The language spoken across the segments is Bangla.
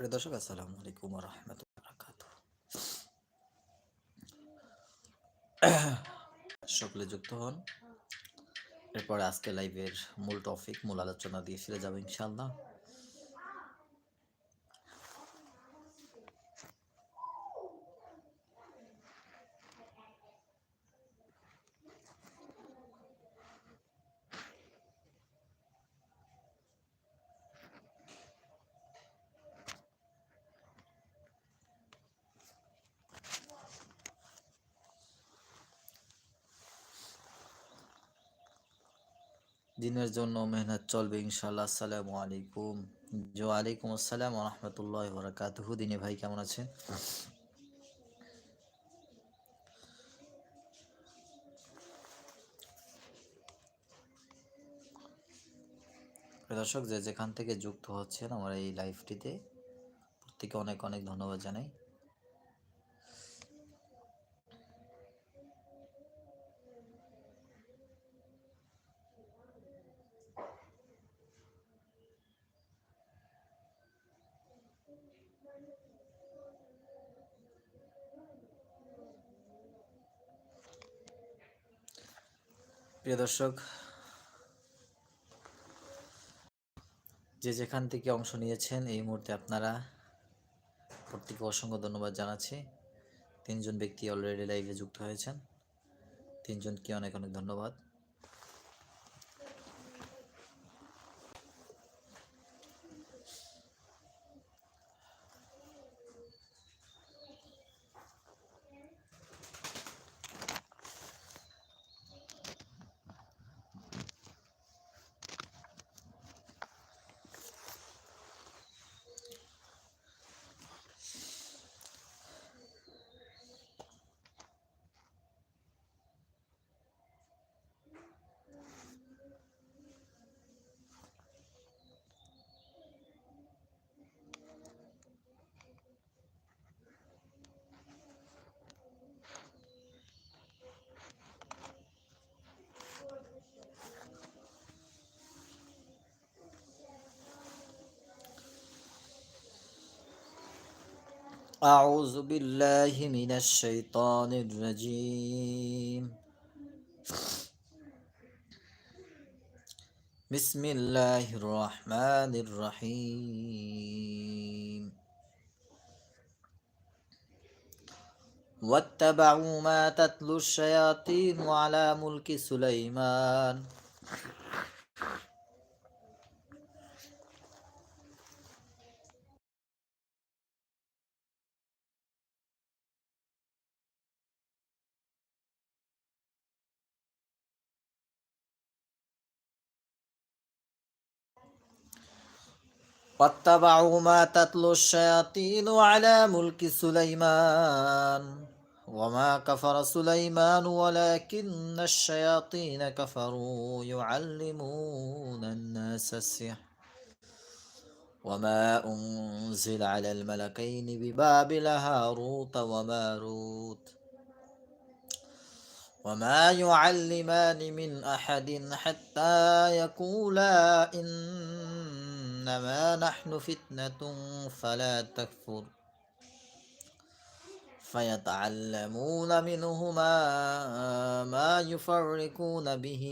প্রিয় দর্শক, আসসালামু আলাইকুম রহমতুল্লাহ বারাকাতুহু সকলে যুক্ত হন। এরপর আজকে লাইভের মূল টপিক মূল আলোচনা দিয়ে ফিরে যাব ইনশাল্লাহ দিনের জন্য মেহনত চলবে ইনশাল্লাহ আসসালামু আলাইকুম। জো আলাইকুম আসসালাম রহমতুল্লাহ বরাকাতুহু। দিনে ভাই, কেমন আছেন? দর্শক, যে যেখান থেকে যুক্ত হচ্ছেন, আমার এই লাইভটিতে প্রত্যেকে অনেক অনেক ধন্যবাদ জানাই। প্রিয় দর্শক, যে যেখান থেকে অংশ নিয়েছেন, এই মুহূর্তে আপনারা প্রত্যেকে অসংখ্য ধন্যবাদ জানাচ্ছি। তিনজন ব্যক্তি অলরেডি লাইভে যুক্ত হয়েছেন। তিনজনকে অনেক অনেক ধন্যবাদ। أعوذ بالله من الشيطان الرجيم. بسم الله الرحمن الرحيم. واتبعوا ما تتلو الشياطين على ملك سليمان. واتبعوا ما تتلو الشياطين على ملك سليمان. وما كفر سليمان ولكن الشياطين كفروا يعلمون الناس السحر. وما أنزل على الملكين ببابل هاروت وماروت. وما يعلمان من أحد حتى يقولا إنما نحن فتنة فلا تكفر. فيتعلمون منهما ما يفرقون به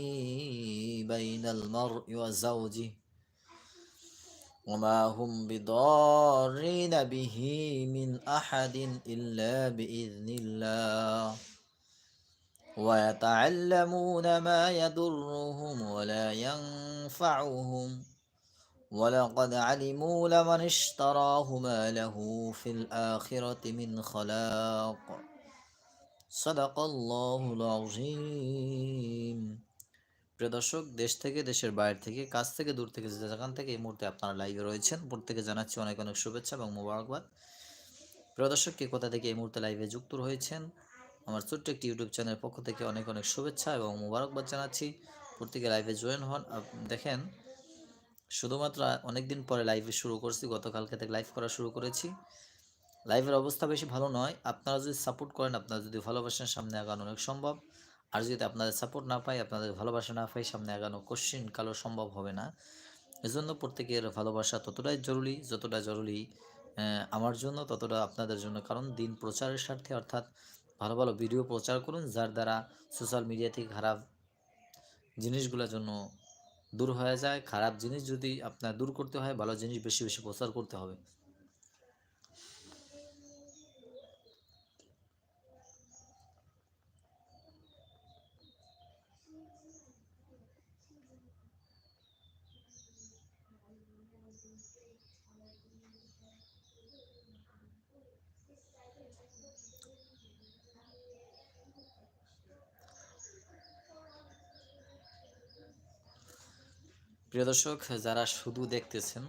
بين المرء وزوجه وما هم بضارين به من أحد إلا بإذن الله. ويتعلمون ما يضرهم ولا ينفعهم. ولقد علموا لمن اشتراه ما له في الآخرة من خلاق صدق الله العظيم প্রিয় দর্শক দেশ থেকে দেশের বাইরে থেকে কাছ থেকে দূর থেকে যে যেখান থেকে এই মুহূর্তে আপনারা লাইভে রয়েছেন প্রত্যেকে জানাচ্ছি অনেক অনেক শুভেচ্ছা এবং মোবারকবাদ প্রিয় দর্শক কে কোথা থেকে এই মুহূর্তে লাইভে যুক্ত হয়েছেন আমার ছোট্ট একটি ইউটিউব চ্যানেলের পক্ষ থেকে অনেক অনেক শুভেচ্ছা এবং মোবারকবাদ জানাচ্ছি প্রত্যেকে লাইভে জয়েন হন দেখেন শুধুমাত্র অনেক দিন পরে লাইভে শুরু করছি, গতকালকে থেকে লাইভ করা শুরু করেছি। লাইভের অবস্থা বেশি ভালো নয়। আপনারা যদি সাপোর্ট করেন আপনারা যদি ভালোবাসেন সামনে আগানো অনেক সম্ভব। আর যদি আপনাদের সাপোর্ট না পাই আপনাদের ভালোবাসা না পাই সামনে আগানো কোশ্চিন কালো সম্ভব হবে না। এজন্য প্রত্যেকের ভালোবাসা ততটাই জরুরি, যতটা জরুরি আমার জন্য, ততটা আপনাদের জন্য। কারণ দিন প্রচারের স্বার্থে, অর্থাৎ ভালো ভালো ভিডিও প্রচার করুন, যার দ্বারা সোশ্যাল মিডিয়া থেকে খারাপ জিনিসগুলোর জন্য দূর হয়ে যায়, খারাপ জিনিস যদি আপনার দূর করতে হয়, ভালো জিনিস বেশি বেশি প্রচার করতে হবে। প্রিয় দর্শক, যারা শুধু দেখতেছেন,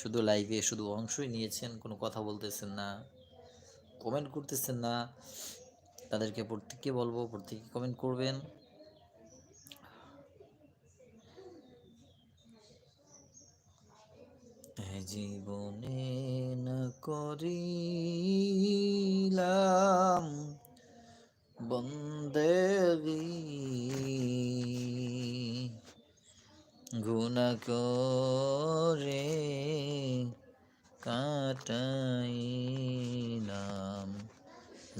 শুধু লাইভে শুধু অংশই নিয়েছেন, কোনো কথা বলতেছেন না কমেন্ট করতেছেন না, তাদেরকে প্রত্যেককে বলব প্রত্যেকে কমেন্ট করবেন। জীবনে না করিলাম বন্দেগী গুণা করে কাটাইলাম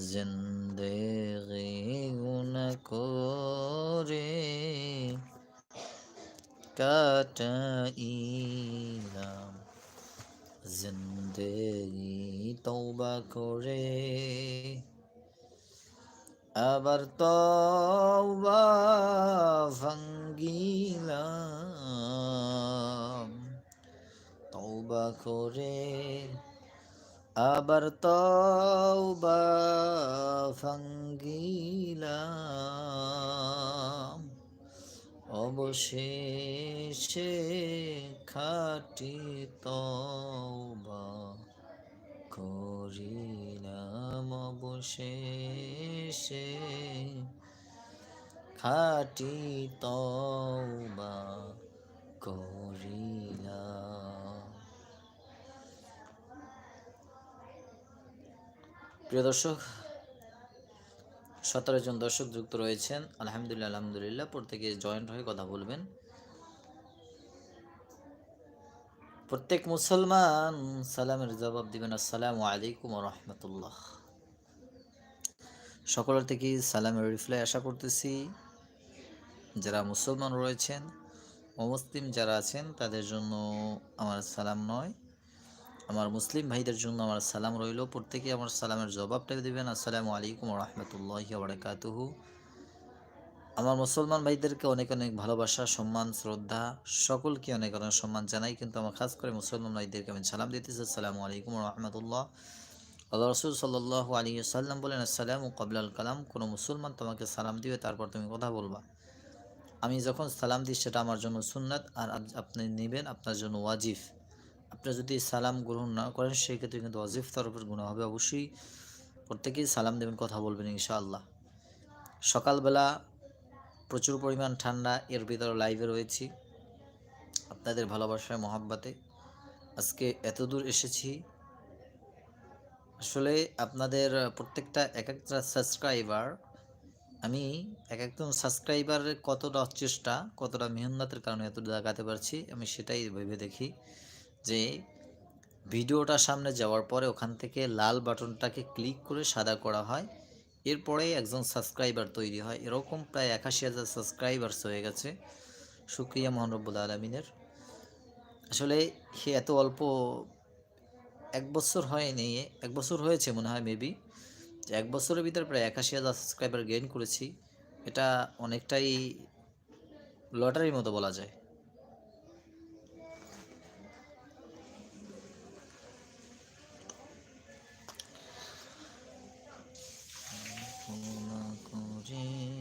জিন্দেগি গুণা করে কাটাইলাম জিন্দেগি তওবা করে আবার তওবা তওবা করে আবার তওবা ভাঙ্গিলাম অবশেষে খাটি তওবা করিলাম অবশেষে খাটি তওবা করিলাম। প্রিয় দর্শক, সতেরো জন দর্শক যুক্ত রয়েছেন। আলহামদুলিল্লাহ আলহামদুলিল্লাহ, প্রত্যেকে জয়েন্ট হয়ে কথা বলবেন। প্রত্যেক মুসলমান সালামের জবাব দিবেন, আসসালামু আলাইকুম রহমতুল্লাহ। সকলের থেকে সালামের রিপ্লাই আশা করতেছি, যারা মুসলমান রয়েছেন অমুসলিম যারা আছেন, তাদের জন্য আমার সালাম নয়। আমার মুসলিম ভাইদের জন্য আমার সালাম রইল। প্রত্যেকে আমার সালামের জবাবটা দিবেন, আসসালামু আলাইকুম রহমতুল্লাহ বারকাতুহু। আমার মুসলমান ভাইদেরকে অনেক অনেক ভালোবাসা, সম্মান, শ্রদ্ধা, সকলকে অনেক অনেক সম্মান জানাই। কিন্তু আমার খাস করে মুসলমান ভাইদেরকে আমি সালাম দিতেছি। আসসালামু আলাইকুম রহমতুল্লাহ। আল্লাহ রসুল সাল্লাহ আলী সাল্লাম বলেন, আসসালামু কবলাল কালাম। কোনো মুসলমান তোমাকে সালাম দিবে, তারপর তুমি কথা বলবা। আমি যখন সালাম দিই, সেটা আমার জন্য সুন্নাত আর আপ- আপনি নেবেন আপনার জন্য ওয়াজিফ আপনি যদি সালাম গ্রহণ না করেন সেই ক্ষেত্রে কিন্তু ওয়াজিফ তরফের গুণা হবে অবশ্যই। প্রত্যেকেই সালাম দেবেন, কথা বলবেন ইনশাআল্লাহ। সকালবেলা প্রচুর পরিমাণ ঠান্ডা এর ভিতরে লাইভে রয়েছি। আপনাদের ভালোবাসায়, মহাব্বাতে। আজকে এত দূর এসেছি। আসলে আপনাদের প্রত্যেকটা এক একটা সাবস্ক্রাইবার আমি এক একজন সাবস্ক্রাইবারের কতটা চেষ্টা কতটা মেহনতের কারণে এত দেখাতে পারছি, আমি সেটাই ভেবে দেখি যে ভিডিওটা সামনে যাওয়ার পরে ওখান থেকে লাল বাটনটাকে ক্লিক করে সাদা করা হয়। এরপরে একজন সাবস্ক্রাইবার তৈরি হয়। এরকম প্রায় একাশি হাজার সাবস্ক্রাইবার্স হয়ে গেছে। শুক্রিয়া মহানব্বুল আলমিনের। আসলে সে এত অল্প এক বছর হয়নি, এক বছর হয়েছে মনে হয় মেবি যে এক বছরের ভিতরে প্রায় একাশি হাজার সাবস্ক্রাইবার গেইন করেছি। এটা অনেকটাই লটারির মতো বলা যায়। করে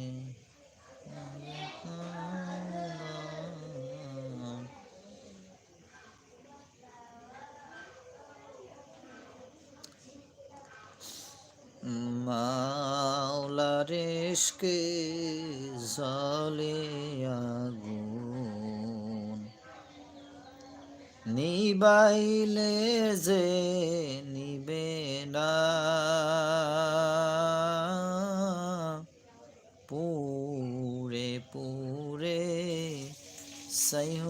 মাওলার ইশকে জলে নিবাইলে যে নিবে না সাইহ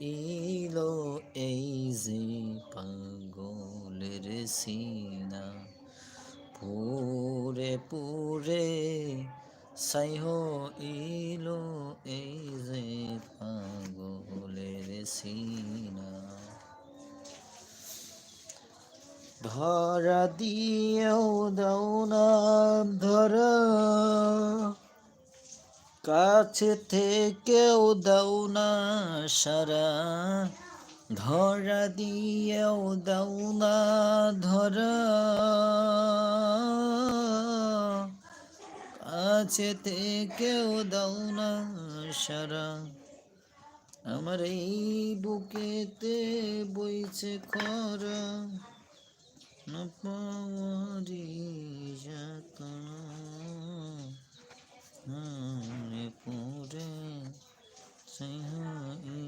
ইলো এই যে পাগলের সিনা। পুরে পুরে সাইহ ইলো এই যে পাগলের সিনা। ধরা দিয়েও দাও না ধরা। কাছে থেকেও দাও না সারা, ধরা দিয়েও দাও না ধরা। কাছে থেকেও দাও না সারা, আমার এই বুকেতে বইছে খরা। না পাওয়ারি যাতনা। পরে সাইহাইনো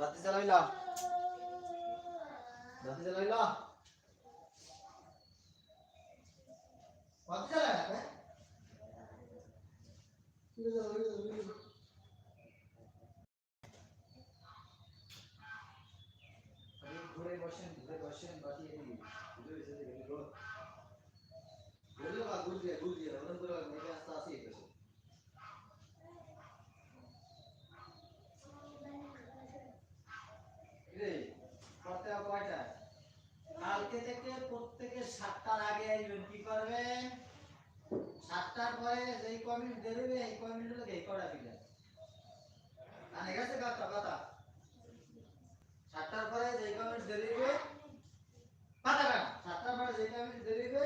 বাতি জ্বালাইলা। বাতি জ্বালাইলা। বাতি জ্বালাইলা ঘুরে বসেন ঘুরে বসেন বাতি এদিকে ঘুরে এসে দেখে ঘুরে ঘুরে বা ঘুরে দিয়ে ঘুরে দিয়ে ওরকম করে মেঘে আস্তে আস্তে এসে রে পড়তে হবে কয়টায় কালকে থেকে প্রত্যেকে সাতটার আগে আসবেন কি করবেন সাতটার পরে যেই কমিট বেরোবে এই কমিট এই করা দিলেন মানে গেছে কথা কথা। সাতটার পরে যেই কমিট বেরোবে পাতা কাটা সাতটার পরে যেই কমিট বেরোবে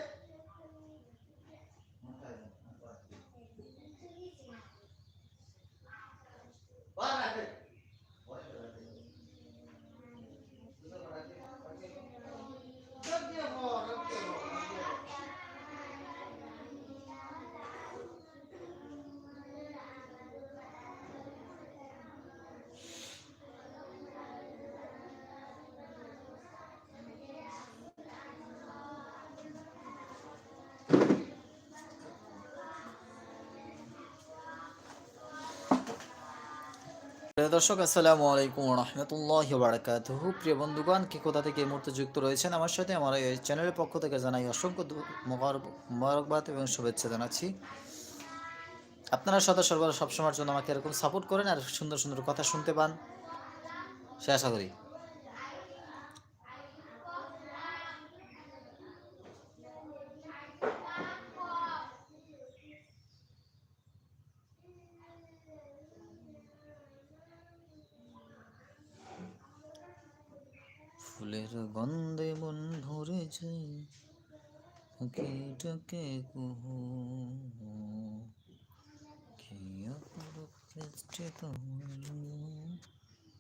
দর্শক, আসসালামু আলাইকুম রহমতুল্লাহ বারাকাতুহ প্রিয় বন্ধুগণ, কি কোথা থেকে এই মুহূর্তে যুক্ত রয়েছেন আমার সাথে আমার এই চ্যানেলের পক্ষ থেকে জানাই অসংখ্য মোবারকবাদ এবং শুভেচ্ছা জানাচ্ছি। আপনারা সদা সর্বদা সবসময়ের জন্য আমাকে এরকম সাপোর্ট করেন আর সুন্দর সুন্দর কথা শুনতে পান। সে আশা করি। ফুলের গন্ধে মন ভরে ওকে ডাকে কুহু। কি অপরূপ সৃষ্টি তোমার